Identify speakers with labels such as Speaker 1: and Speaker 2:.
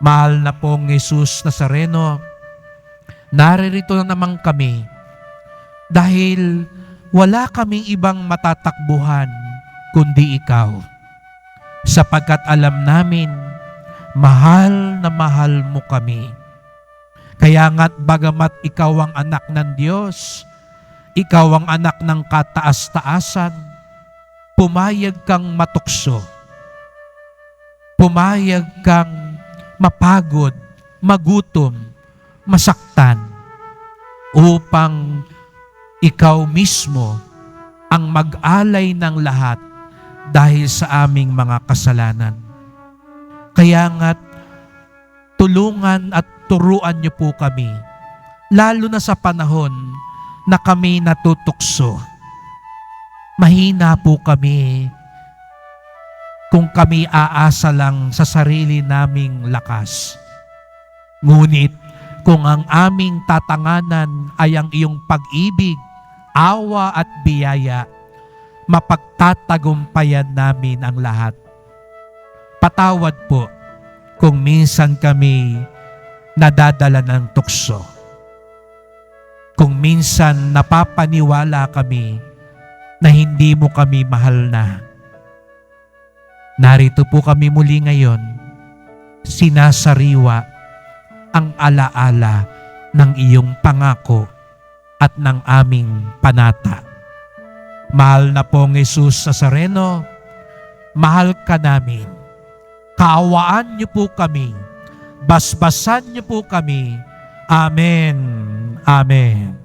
Speaker 1: Mahal na pong Jesus Nazareno, naririto na naman kami dahil wala kaming ibang matatakbuhan kundi ikaw. Sapagkat alam namin, mahal na mahal mo kami. Kaya nga't bagamat ikaw ang anak ng Diyos, ikaw ang anak ng kataas-taasan, pumayag kang matukso. Pumayag kang mapagod, magutom, masaktan, upang ikaw mismo ang mag-alay ng lahat dahil sa aming mga kasalanan. Kaya nga't tulungan at turuan niyo po kami, lalo na sa panahon na kami natutukso. Mahina po kami kung kami aasa lang sa sarili naming lakas. Ngunit kung ang aming tatanganan ay ang iyong pag-ibig, awa at biyaya, mapagtatagumpayan namin ang lahat. Patawad po kung minsan kami nadadala ng tukso. Kung minsan napapaniwala kami na hindi mo kami mahal na. Narito po kami muli ngayon, sinasariwa ang alaala ng iyong pangako at ng aming panata. Mahal na pong Jesus Nazareno, mahal ka namin. Kaawaan niyo po kami. Basbasan niyo po kami. Amen. Amen.